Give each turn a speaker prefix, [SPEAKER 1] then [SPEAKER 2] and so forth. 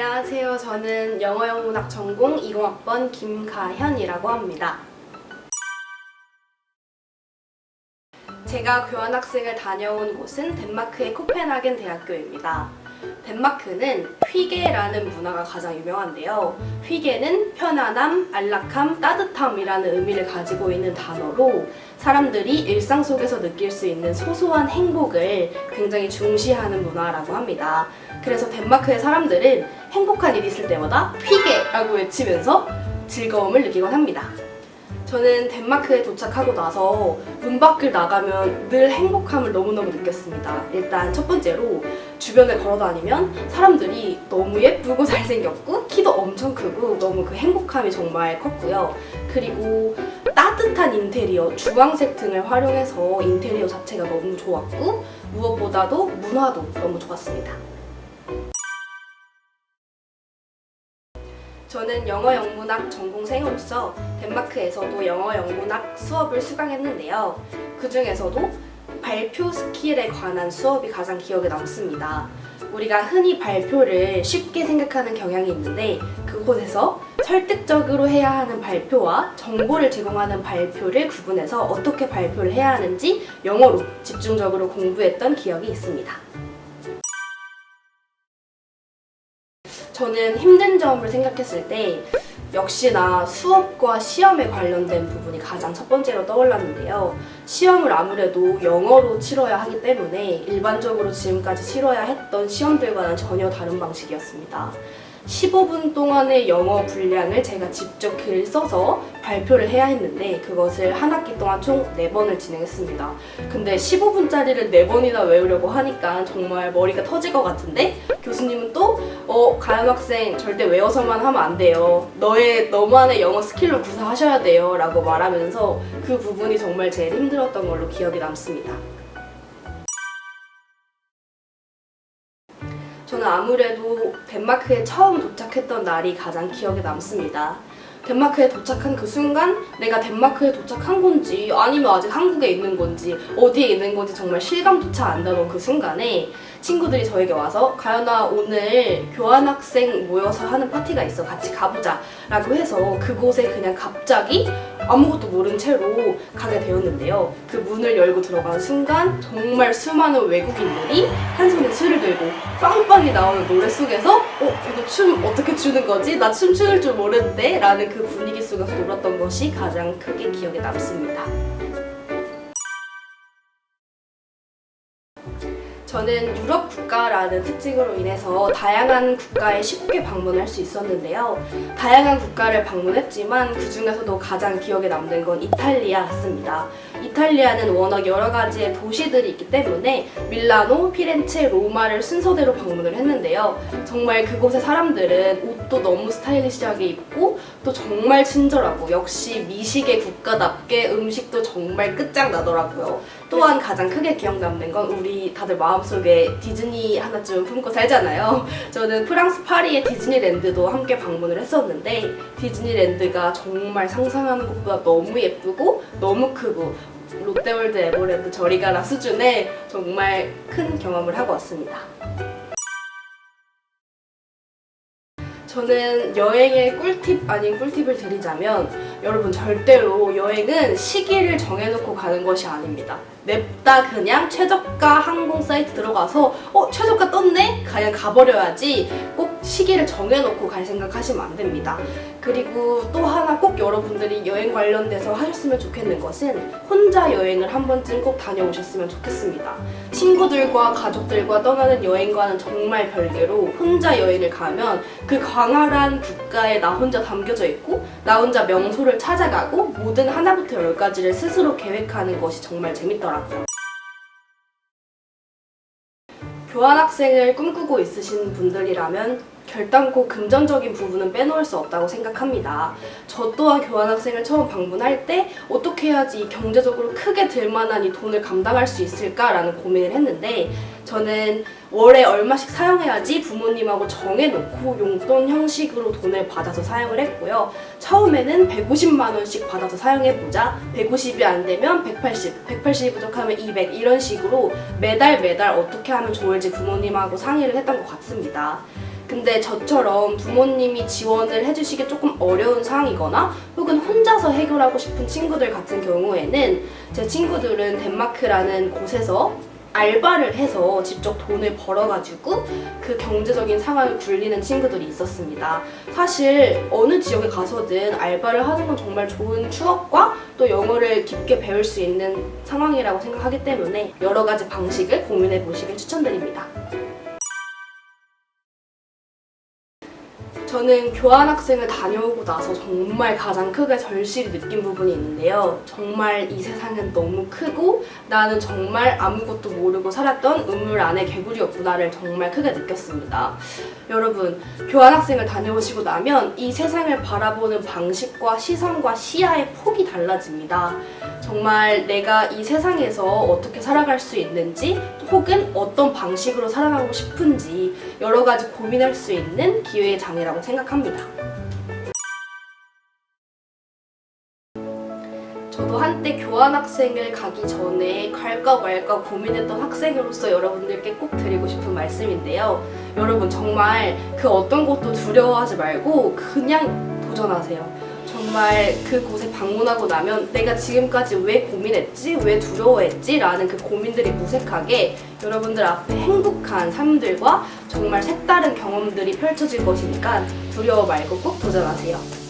[SPEAKER 1] 안녕하세요. 저는 영어영문학 전공 20학번 김가현이라고 합니다. 제가 교환학생을 다녀온 곳은 덴마크의 코펜하겐 대학교입니다. 덴마크는 휘게라는 문화가 가장 유명한데요. 휘게는 편안함, 안락함, 따뜻함이라는 의미를 가지고 있는 단어로 사람들이 일상 속에서 느낄 수 있는 소소한 행복을 굉장히 중시하는 문화라고 합니다. 그래서 덴마크의 사람들은 행복한 일이 있을 때마다 휘게라고 외치면서 즐거움을 느끼곤 합니다. 저는 덴마크에 도착하고 나서 문 밖을 나가면 늘 행복함을 너무너무 느꼈습니다. 일단 첫 번째로 주변을 걸어 다니면 사람들이 너무 예쁘고 잘생겼고 키도 엄청 크고 너무 그 행복함이 정말 컸고요. 그리고 따뜻한 인테리어, 주황색 등을 활용해서 인테리어 자체가 너무 좋았고 무엇보다도 문화도 너무 좋았습니다. 저는 영어 영문학 전공생으로서 덴마크에서도 영어 영문학 수업을 수강했는데요. 그 중에서도 발표 스킬에 관한 수업이 가장 기억에 남습니다. 우리가 흔히 발표를 쉽게 생각하는 경향이 있는데 그곳에서 설득적으로 해야 하는 발표와 정보를 제공하는 발표를 구분해서 어떻게 발표를 해야 하는지 영어로 집중적으로 공부했던 기억이 있습니다. 저는 힘든 점을 생각했을 때 역시나 수업과 시험에 관련된 부분이 가장 첫 번째로 떠올랐는데요. 시험을 아무래도 영어로 치러야 하기 때문에 일반적으로 지금까지 치러야 했던 시험들과는 전혀 다른 방식이었습니다. 15분 동안의 영어 분량을 제가 직접 글을 써서 발표를 해야 했는데 그것을 한 학기 동안 총 4번을 진행했습니다. 근데 15분짜리를 4번이나 외우려고 하니까 정말 머리가 터질 것 같은데 교수님은 또 어, 가연 학생 절대 외워서만 하면 안 돼요. 너의 너만의 영어 스킬로 구사하셔야 돼요. 라고 말하면서 그 부분이 정말 제일 힘들었던 걸로 기억이 남습니다. 아무래도 덴마크에 처음 도착했던 날이 가장 기억에 남습니다. 덴마크에 도착한 그 순간 내가 덴마크에 도착한 건지 아니면 아직 한국에 있는 건지 어디에 있는 건지 정말 실감조차 안 나던 그 순간에 친구들이 저에게 와서 가연아 오늘 교환학생 모여서 하는 파티가 있어 같이 가보자 라고 해서 그곳에 그냥 갑자기 아무것도 모른 채로 가게 되었는데요. 그 문을 열고 들어가는 순간 정말 수많은 외국인들이 한 손에 술을 들고 빵빵이 나오는 노래 속에서 어 이거 춤 어떻게 추는 거지? 나 춤 추는 줄 모르는데? 라는 그 분위기 속에서 놀았던 것이 가장 크게 기억에 남습니다 저는 유럽 국가라는 특징으로 인해서 다양한 국가에 쉽게 방문할 수 있었는데요. 다양한 국가를 방문했지만 그 중에서도 가장 기억에 남는 건 이탈리아였습니다. 이탈리아는 워낙 여러 가지의 도시들이 있기 때문에 밀라노, 피렌체, 로마를 순서대로 방문을 했는데요. 정말 그곳의 사람들은 옷도 너무 스타일리시하게 입고 또 정말 친절하고 역시 미식의 국가답게 음식도 정말 끝장나더라고요. 또한 가장 크게 기억 남는 건 우리 다들 마음속에 디즈니 하나쯤 품고 살잖아요. 저는 프랑스 파리의 디즈니랜드도 함께 방문을 했었는데 디즈니랜드가 정말 상상하는 것보다 너무 예쁘고 너무 크고 롯데월드 에버랜드 저리 가라 수준의 정말 큰 경험을 하고 왔습니다. 저는 여행의 꿀팁 아닌 꿀팁을 드리자면 여러분 절대로 여행은 시기를 정해놓고 가는 것이 아닙니다. 냅다 그냥 최저가 항공 사이트 들어가서 어 최저가 떴네? 그냥 가버려야지 꼭 시기를 정해놓고 갈 생각하시면 안 됩니다. 그리고 또 하나 꼭 여러분들이 여행 관련돼서 하셨으면 좋겠는 것은 혼자 여행을 한 번쯤 꼭 다녀오셨으면 좋겠습니다. 친구들과 가족들과 떠나는 여행과는 정말 별개로 혼자 여행을 가면 그 광활한 국가에 나 혼자 담겨져 있고 나 혼자 명소를 찾아가고 모든 하나부터 열까지를 스스로 계획하는 것이 정말 재밌더라고요. 교환학생을 꿈꾸고 있으신 분들이라면 결단코 금전적인 부분은 빼놓을 수 없다고 생각합니다. 저 또한 교환학생을 처음 방문할 때 어떻게 해야지 경제적으로 크게 들 만한 이 돈을 감당할 수 있을까라는 고민을 했는데 저는 월에 얼마씩 사용해야지 부모님하고 정해놓고 용돈 형식으로 돈을 받아서 사용을 했고요. 처음에는 150만 원씩 받아서 사용해보자. 150이 안 되면 180, 180이 부족하면 200 이런 식으로 매달 매달 어떻게 하면 좋을지 부모님하고 상의를 했던 것 같습니다. 근데 저처럼 부모님이 지원을 해주시기 조금 어려운 상황이거나 혹은 혼자서 해결하고 싶은 친구들 같은 경우에는 제 친구들은 덴마크라는 곳에서 알바를 해서 직접 돈을 벌어가지고 그 경제적인 상황을 굴리는 친구들이 있었습니다. 사실 어느 지역에 가서든 알바를 하는 건 정말 좋은 추억과 또 영어를 깊게 배울 수 있는 상황이라고 생각하기 때문에 여러 가지 방식을 고민해 보시길 추천드립니다. 저는 교환학생을 다녀오고 나서 정말 가장 크게 절실히 느낀 부분이 있는데요. 정말 이 세상은 너무 크고 나는 정말 아무것도 모르고 살았던 우물 안의 개구리였구나를 정말 크게 느꼈습니다. 여러분, 교환학생을 다녀오시고 나면 이 세상을 바라보는 방식과 시선과 시야의 폭이 달라집니다. 정말 내가 이 세상에서 어떻게 살아갈 수 있는지 혹은 어떤 방식으로 살아가고 싶은지 여러 가지 고민할 수 있는 기회의 장이라고 생각합니다. 저도 한때 교환학생을 가기 전에 갈까 말까 고민했던 학생으로서 여러분들께 꼭 드리고 싶은 말씀인데요. 여러분 정말 그 어떤 것도 두려워하지 말고 그냥 도전하세요. 정말 그곳에 방문하고 나면 내가 지금까지 왜 고민했지? 왜 두려워했지? 라는 그 고민들이 무색하게 여러분들 앞에 행복한 삶들과 정말 색다른 경험들이 펼쳐질 것이니까 두려워 말고 꼭 도전하세요.